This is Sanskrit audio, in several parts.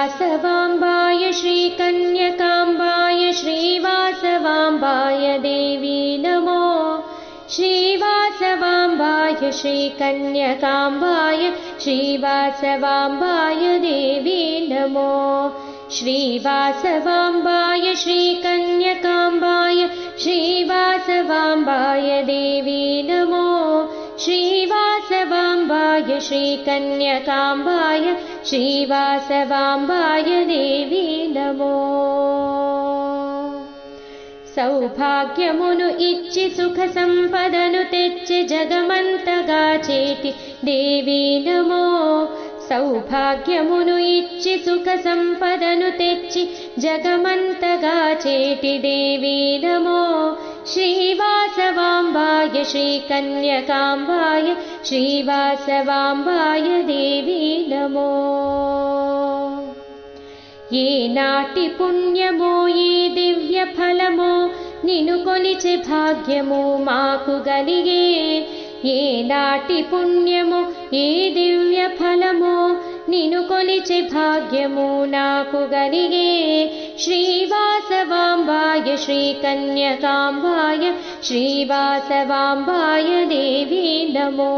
श्रीवासवाम्बाय श्रीकन्यकाम्बाय श्रीवासवाम्बाय देवी नमो। श्रीवासवाम्बाय श्रीकन्यकाम्बाय श्रीवासवाम्बाय देवी नमो। श्रीवासवाम्बाय श्रीकन्यकाम्बाय श्रीवासवाम्बाय देवी नमो श्रीकन्यकाम्बाय श्रीवासवाम्बाय देवी नमो। सौभाग्यमुनु इच्छि सुखसम्पदनु तेच्छि जगमन्तगाचेति देवी नमो। सौभाग्यमुनु इच्छि सुखसम्पदनु तेच्छि जगमन्तगाचेति देवी नमो। జగమంతగా చేటి దేవీ నమో श्रीवासवाम्बाय श्रीकन्यकाम्बाय श्रीवासवाम्बाय देवी नमो ఏనాటి పుణ్యమో ఏ దివ్య ఫలమో నిను కొలిచే భాగ్యము మాకు గలిగే ఏనాటి పుణ్యమో ఏ దివ్య ఫలమో నిను కొలిచే భాగ్యము నాకు గలిగే శ్రీవాసవాంబాయ శ్రీకన్యకాంబాయ శ్రీవాసవాంబాయ దేవీ నమో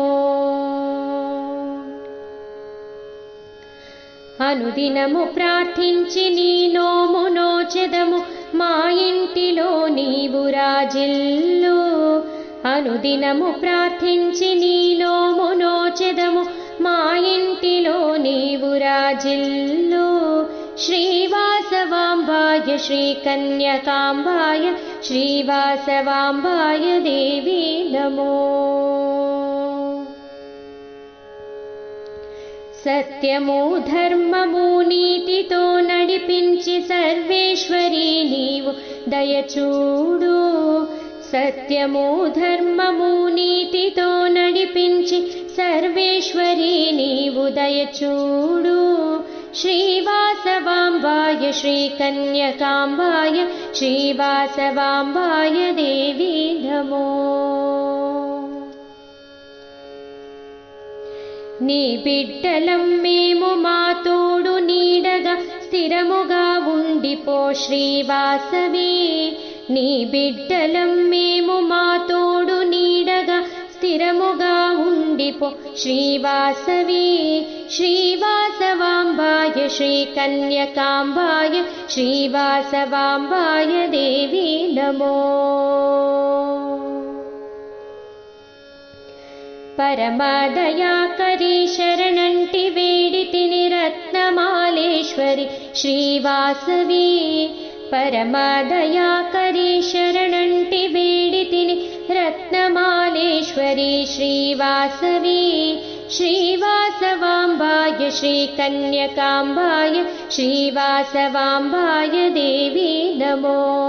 అనుదినము ప్రార్థించి నీ నోము నోచెదము మా ఇంటిలో నీవు రాజిల్లు అనుదినము ప్రార్థించి నీలో మునోచెదము. మా ఇంటిలో నీవు రాజిల్లు. శ్రీవాసవాంబాయ శ్రీకన్యకాంబాయ శ్రీవాసవాంబాయ దేవి నమో. సత్యము ధర్మము నీతితో నడిపించి సర్వేశ్వరి నీవు. దయచూడు సత్యము ధర్మము నీతితో నడిపించి సర్వేశ్వరి నీవు దయచూడు శ్రీవాసవాంబాయ శ్రీకన్యకాంబాయ శ్రీవాసవాంబాయ దేవి నమో నీ బిడ్డలం మేము మా తోడు నీడగా స్థిరముగా ఉండిపో శ్రీవాసవి నీ బిడ్డలం మేము మా తోడు నీడగా స్థిరముగా ఉండిపో శ్రీవాసవి శ్రీవాసవాంబాయ శ్రీకన్యకాంబాయ శ్రీవాసవాంబాయ దేవి నమో పరమదయాకరి శరణంటి వేడితిని రత్నమాలేశ్వరి శ్రీవాసవి परमादया करी शरणण्टिबीडितिनि रत्नमालेश्वरी श्रीवासवी श्रीवासवाम्बाय श्रीकन्यकाम्बाय श्रीवासवाम्बाय देवी नमो।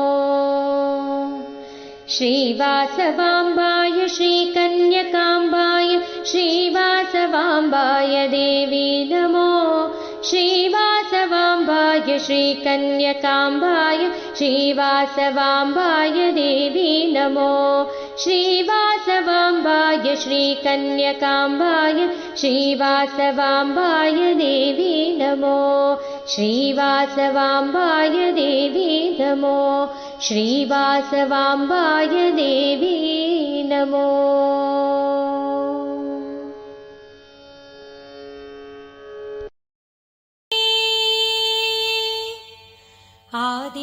श्रीवासवाम्बाय श्रीकन्यकाम्बाय श्रीवासवाम्बाय देवी नमो। श्रीवा श्रीकन्यकाम्बाय श्रीवासवाम्बाय देवी नमो। श्रीवासवाम्बाय श्रीकन्यकाम्बाय श्रीवासवाम्बाय देवी नमो। श्रीवासवाम्बाय देवी नमो। श्रीवासवाम्बाय देवी नमो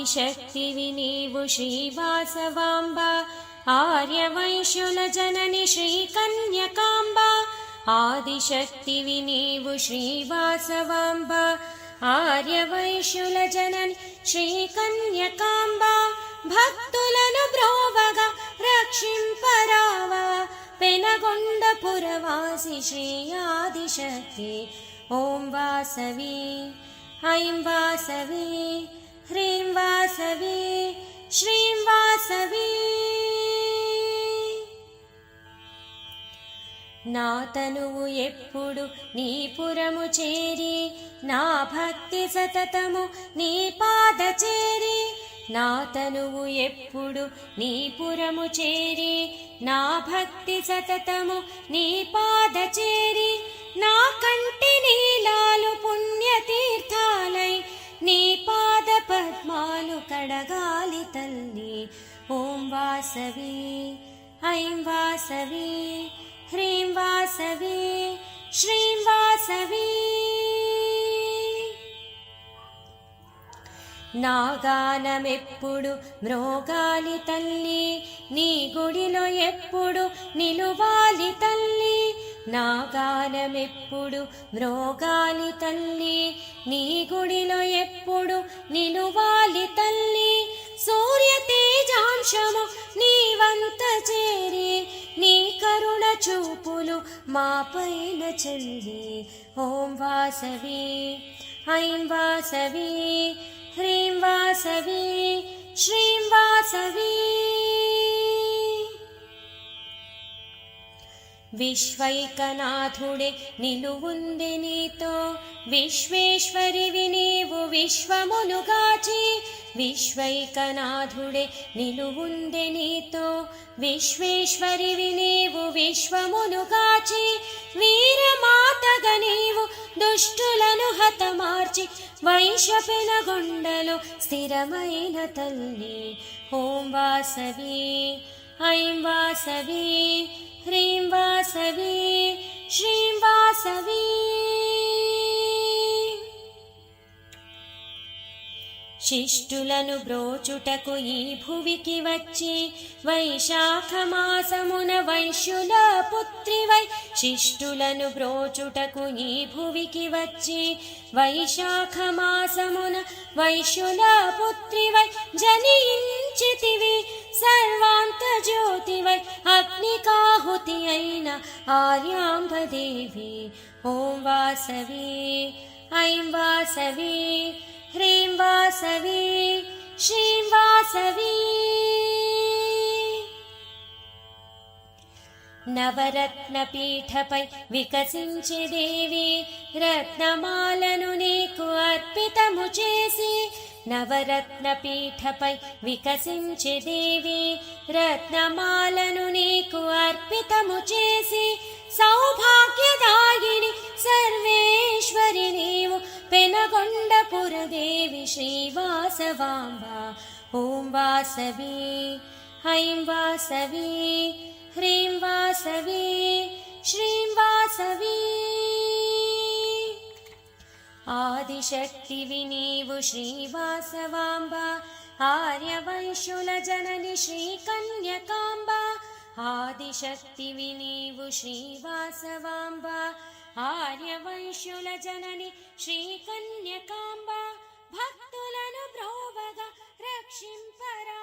क्तिविनीु श्रीवासवाम्बा। आर्यवैशुलजननि श्रीकन्यकाम्बा। आदिशक्तिविनीवु श्रीवासवाम्बा। आर्यवैषुलजननि श्रीकन्यकाम्बा। भक्तुलनुभ्रोभग रक्षिं परा वा श्री आदिशक्ति। ॐ वासवी ऐं वासवी। ह्रीं ఓం श्रीं ఐం నా తనువు ఎప్పుడు నీ పురము చేరి నా భక్తి సతతము నీ పాద చేరి నా తనువు ఎప్పుడు నీ పురము చేరి నా భక్తి సతతము నీ పాద చేరి నా కంటి నీలాలు ఎడగాలి తల్లి. ఓం వాసవి ఐం వాసవి హ్రీం వాసవి శ్రీం వాసవి. నాగానమెప్పుడు మ్రోగాలి తల్లి నీ గుడిలో ఎప్పుడు నిలువాలి తల్లి. నాగానమెప్పుడు మ్రోగాలి తల్లి నీ గుడిలో ఎప్పుడు నిలువాలి తల్లి. సూర్య తేజాంశము నీ వంత చేరి నీ కరుణ చూపులు మా పైన ఓం వాసవి ఐం వాసవి హ్రీం వాసవి శ్రీం వాసవి. విశ్వైకనాథుడే నిలువుంది నీతో. విశ్వేశ్వరివి నీవు విశ్వమునుగాచి విశ్వైకనాథుడే నిలువుంది నీతో. విశ్వేశ్వరివి నీవు విశ్వమునుగాచి వీరమాతగ నీవు దుష్టులను హతమార్చి. వైశపెనగొండలో స్థిరమైన తల్లి. ఓం వాసవి. ఐం వాసవి. హ్రీం వాసవి శ్రీం వాసవి శిష్టులను బ్రోచుటకు ఈ భువికి వచ్చి వైశాఖ మాసమున వైశ్యుల పుత్రివై శిష్టులను బ్రోచుటకు ఈ భువికి వచ్చి వైశాఖ మాసమున వైశ్యుల పుత్రివై జనించితివి. सर्वान्तज्योतिवै अग्निकाहुतियैन आर्याम्बदेवी ॐ वासवी ऐं वासवी ह्रीं वासवी श्रीं वासवी। नवरत्नपीठपै विकसिञ्चि देवी रत्नमालनु नीकु अर्पितमुचेसि। నవరత్నపీఠపై వికసించే దేవి రత్నమాలను నీకు అర్పితము చేసి సౌభాగ్యదాయిని సర్వేశ్వరి నీవు పెనగొండపురదేవి శ్రీవాసవాంబ ఓం వాసవి ఐం వాసవి హ్రీం వాసవి శ్రీం వాసవి आदिशक्ति विनीु श्रीवासवाम्बा आर्यवैशुलजननि श्रीकन्यकाम्बा आदिशक्ति विनीव श्रीवासवाम्बा आर्यवैषुलजननि श्रीकन्यकाम्बा परावा रक्षिम्परा